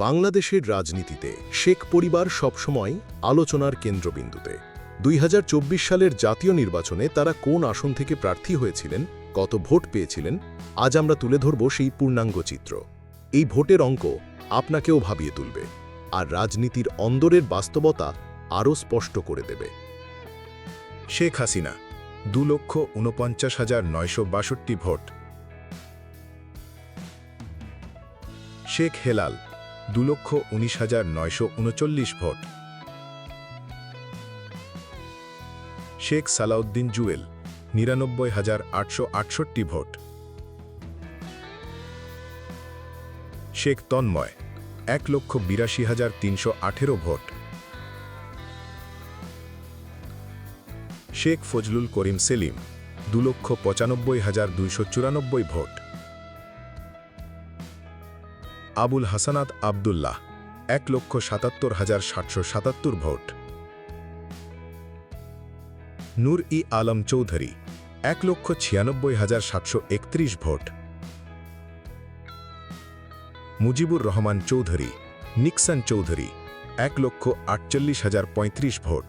বাংলাদেশের রাজনীতিতে শেখ পরিবার সবসময় আলোচনার কেন্দ্রবিন্দুতে। দুই হাজার চব্বিশ সালের জাতীয় নির্বাচনে তারা কোন আসন থেকে প্রার্থী হয়েছিলেন, কত ভোট পেয়েছিলেন, আজ আমরা তুলে ধরব সেই পূর্ণাঙ্গ চিত্র। এই ভোটের অঙ্ক আপনাকেও ভাবিয়ে তুলবে আর রাজনীতির অন্দরের বাস্তবতা আরও স্পষ্ট করে দেবে। শেখ হাসিনা, দু লক্ষ ঊনপঞ্চাশ হাজার নয়শো বাষট্টি ভোট। শেখ হেলাল দু লক্ষ উনিশ হাজার নয়শো উনচল্লিশ ভোট। শেখ সালাউদ্দিন জুয়েল, নিরানব্বই হাজার আটশো আটষট্টি ভোট। শেখ তন্ময়, এক লক্ষ বিরাশি হাজার তিনশো আঠেরো ভোট। শেখ ফজলুল করিম সেলিম দু লক্ষ পঁচানব্বই হাজার দুইশো চুরানব্বই ভোট। আবুল হাসানাত আবদুল্লাহ, এক লক্ষ সাতাত্তর হাজার সাতশো সাতাত্তর ভোট। নূর ই আলম চৌধুরী, এক লক্ষ ছিয়ানব্বই হাজার সাতশো একত্রিশ ভোট। মুজিবুর রহমান চৌধুরী, নিক্সন চৌধুরী, এক লক্ষ আটচল্লিশ হাজার পঁয়ত্রিশ ভোট।